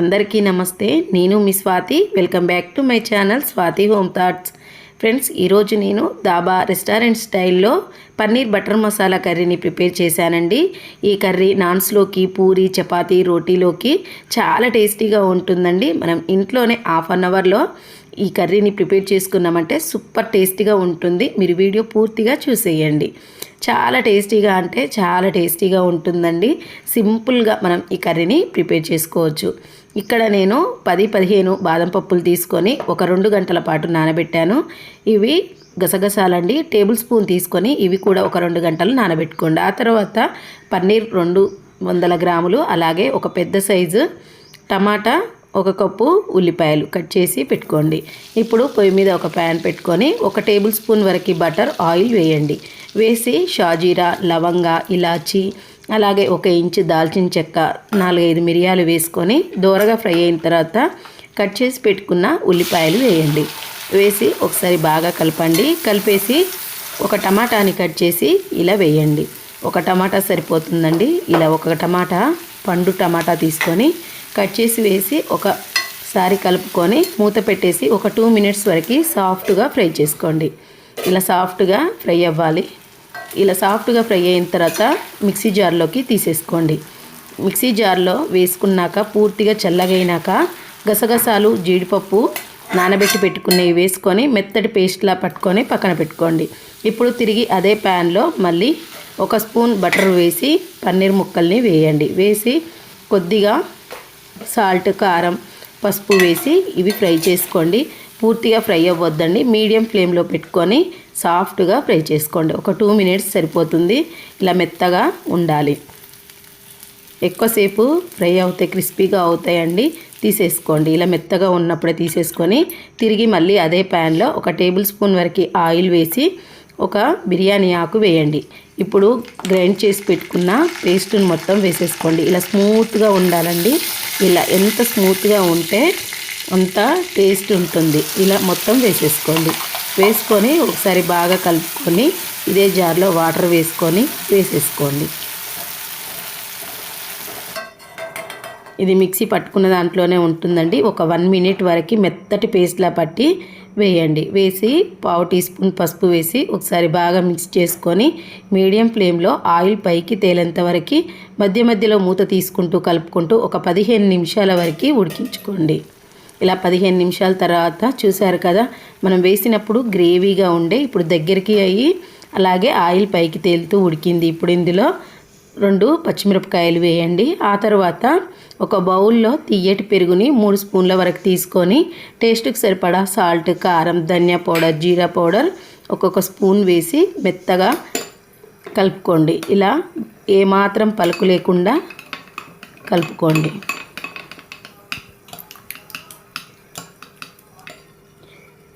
అందరికీ నమస్తే. నేను మీ Swathi. Welcome back to my channel Swathi home thoughts friends ఈరోజు నేను దాబా రెస్టారెంట్ స్టైల్లో పన్నీర్ బటర్ మసాలా కర్రీని ప్రిపేర్ చేశానండి. ఈ కర్రీ నాన్స్లోకి పూరి చపాతీ రోటీలోకి చాలా టేస్టీగా ఉంటుందండి. మనం ఇంట్లోనే హాఫ్ అన్ అవర్లో ఈ కర్రీని ప్రిపేర్ చేసుకున్నామంటే సూపర్ టేస్టీగా ఉంటుంది. మీరు వీడియో పూర్తిగా చూసేయండి. చాలా టేస్టీగా అంటే చాలా టేస్టీగా ఉంటుందండి. సింపుల్గా మనం ఈ కర్రీని ప్రిపేర్ చేసుకోవచ్చు. ఇక్కడ నేను పది పదిహేను బాదం పప్పులు తీసుకొని ఒక రెండు గంటల పాటు నానబెట్టాను. ఇవి గసగసాలండి. టేబుల్ స్పూన్ తీసుకొని ఇవి కూడా ఒక రెండు గంటలు నానబెట్టుకోండి. ఆ తర్వాత పన్నీర్ రెండు వందల గ్రాములు అలాగే ఒక పెద్ద సైజు టమాటా ఒక కప్పు ఉల్లిపాయలు కట్ చేసి పెట్టుకోండి. ఇప్పుడు పొయ్యి మీద ఒక ప్యాన్ పెట్టుకొని ఒక టేబుల్ స్పూన్ వరకు బటర్ ఆయిల్ వేయండి. వేసి షాజీరా లవంగా ఇలాచి అలాగే ఒక ఇంచు దాల్చిన చెక్క నాలుగైదు మిరియాలు వేసుకొని దూరగా ఫ్రై అయిన తర్వాత కట్ చేసి పెట్టుకున్న ఉల్లిపాయలు వేయండి. వేసి ఒకసారి బాగా కలపండి. కలిపేసి ఒక టమాటాని కట్ చేసి ఇలా వేయండి. ఒక టమాటా సరిపోతుందండి. ఇలా ఒక టమాటా పండు టమాటా తీసుకొని కట్ చేసి వేసి ఒకసారి కలుపుకొని మూత పెట్టేసి ఒక టూ మినిట్స్ వరకు సాఫ్ట్గా ఫ్రై చేసుకోండి. ఇలా సాఫ్ట్గా ఫ్రై అవ్వాలి. ఇలా సాఫ్ట్గా ఫ్రై అయిన తర్వాత మిక్సీ జార్లోకి తీసేసుకోండి. మిక్సీ జార్లో వేసుకున్నాక పూర్తిగా చల్లగైనాక గసగసాలు జీడిపప్పు నానబెట్టి పెట్టుకునేవి వేసుకొని మెత్తటి పేస్ట్లా పట్టుకొని పక్కన పెట్టుకోండి. ఇప్పుడు తిరిగి అదే ప్యాన్లో మళ్ళీ ఒక స్పూన్ బటర్ వేసి పన్నీర్ ముక్కల్ని వేయండి. వేసి కొద్దిగా సాల్ట్ కారం పసుపు వేసి ఇవి ఫ్రై చేసుకోండి. పూర్తిగా ఫ్రై అవ్వద్దండి. మీడియం ఫ్లేమ్లో పెట్టుకొని సాఫ్ట్గా ఫ్రై చేసుకోండి. ఒక టూ మినిట్స్ సరిపోతుంది. ఇలా మెత్తగా ఉండాలి. ఎక్కువసేపు ఫ్రై అవుతాయి క్రిస్పీగా అవుతాయండి. తీసేసుకోండి. ఇలా మెత్తగా ఉన్నప్పుడే తీసేసుకొని తిరిగి మళ్ళీ అదే ప్యాన్లో ఒక టేబుల్ స్పూన్ వరకు ఆయిల్ వేసి ఒక బిర్యానీ ఆకు వేయండి. ఇప్పుడు గ్రైండ్ చేసి పెట్టుకున్న పేస్ట్ని మొత్తం వేసేసుకోండి. ఇలా స్మూత్గా ఉండాలండి. ఇలా ఎంత స్మూత్గా ఉంటే అంత టేస్ట్ ఉంటుంది. ఇలా మొత్తం వేసేసుకోండి. వేసుకొని ఒకసారి బాగా కలుపుకొని ఇదే జార్లో వాటర్ వేసుకొని వేసేసుకోండి. ఇది మిక్సీ పట్టుకున్న దాంట్లోనే ఉంటుందండి. ఒక వన్ మినిట్ వరకు మెత్తటి పేస్ట్లా పట్టి వేయండి. వేసి పావు టీ స్పూన్ పసుపు వేసి ఒకసారి బాగా మిక్స్ చేసుకొని మీడియం ఫ్లేమ్లో ఆయిల్ పైకి తేలేంత వరకు మధ్య మధ్యలో మూత తీసుకుంటూ కలుపుకుంటూ ఒక పదిహేను నిమిషాల వరకు ఉడికించుకోండి. ఇలా పదిహేను నిమిషాల తర్వాత చూసారు కదా మనం వేసినప్పుడు గ్రేవీగా ఉండే ఇప్పుడు దగ్గరికి అయ్యి అలాగే ఆయిల్ పైకి తేలుతూ ఉడికింది. ఇప్పుడు ఇందులో రెండు పచ్చిమిరపకాయలు వేయండి. ఆ తర్వాత ఒక బౌల్లో తియ్యటి పెరుగుని మూడు స్పూన్ల వరకు తీసుకొని టేస్ట్కి సరిపడా సాల్ట్ కారం ధనియా పౌడర్ జీరా పౌడర్ ఒక్కొక్క స్పూన్ వేసి మెత్తగా కలుపుకోండి. ఇలా ఏమాత్రం పలుకు లేకుండా కలుపుకోండి.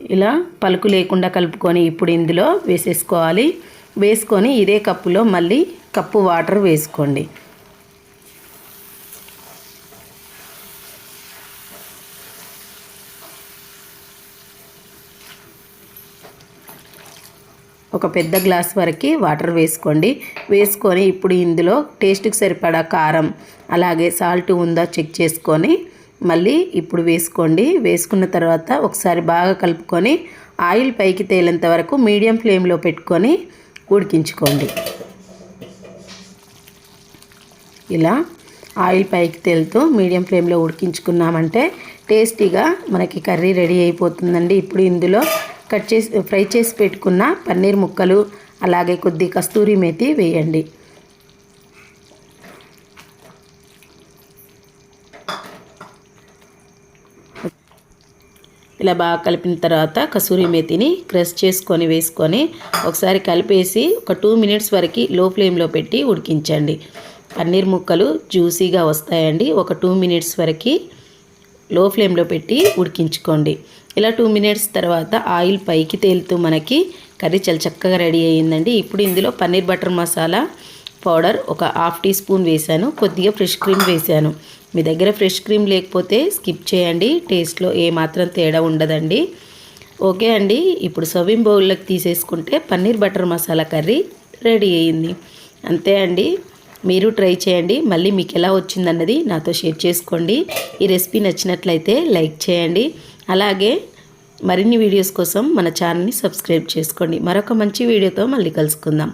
ఇలా పలుకు లేకుండా కలుపుకొని ఇప్పుడు ఇందులో వేసేసుకోవాలి. వేసుకొని ఇదే కప్పులో మళ్ళీ కప్పు వాటర్ వేసుకోండి. ఒక పెద్ద గ్లాస్ వరకు వాటర్ వేసుకోండి. వేసుకొని ఇప్పుడు ఇందులో టేస్ట్కి సరిపడా కారం అలాగే సాల్ట్ ఉందా చెక్ చేసుకొని మళ్ళీ ఇప్పుడు వేసుకోండి. వేసుకున్న తర్వాత ఒకసారి బాగా కలుపుకొని ఆయిల్ పైకి తేలేంత వరకు మీడియం ఫ్లేమ్లో పెట్టుకొని ఉడికించుకోండి. ఇలా ఆయిల్ పైకి తేలుతూ మీడియం ఫ్లేమ్లో ఉడికించుకున్నామంటే టేస్టీగా మనకి కర్రీ రెడీ అయిపోతుందండి. ఇప్పుడు ఇందులో కట్ చేసి ఫ్రై చేసి పెట్టుకున్న పన్నీర్ ముక్కలు అలాగే కొద్ది కస్తూరి మేతి వేయండి. ఇలా బాగా కలిపిన తర్వాత కసూరి మేతిని క్రష్ చేసుకొని వేసుకొని ఒకసారి కలిపేసి ఒక టూ మినిట్స్ వరకు లో ఫ్లేమ్లో పెట్టి ఉడికించండి. పన్నీర్ ముక్కలు జ్యూసీగా వస్తాయండి. ఒక టూ మినిట్స్ వరకు లో ఫ్లేమ్లో పెట్టి ఉడికించుకోండి. ఇలా టూ మినిట్స్ తర్వాత ఆయిల్ పైకి తేలుతూ మనకి కర్రీ చాలా చక్కగా రెడీ అయ్యిందండి. ఇప్పుడు ఇందులో పన్నీర్ బటర్ మసాలా పౌడర్ ఒక హాఫ్ టీ స్పూన్ వేశాను. కొద్దిగా ఫ్రెష్ క్రీమ్ వేశాను. మీ దగ్గర ఫ్రెష్ క్రీమ్ లేకపోతే స్కిప్ చేయండి. టేస్ట్లో ఏమాత్రం తేడా ఉండదండి. ఓకే అండి. ఇప్పుడు సర్వింగ్ బౌల్లోకి తీసేసుకుంటే paneer butter masala curry ready అయ్యింది. అంతే అండి. మీరు ట్రై చేయండి. మళ్ళీ మీకు ఎలా వచ్చిందన్నది నాతో షేర్ చేసుకోండి. ఈ రెసిపీ నచ్చినట్లయితే లైక్ చేయండి. అలాగే మరిన్ని వీడియోస్ కోసం మన ఛానల్ని సబ్స్క్రైబ్ చేసుకోండి. మరొక మంచి వీడియోతో మళ్ళీ కలుసుకుందాం.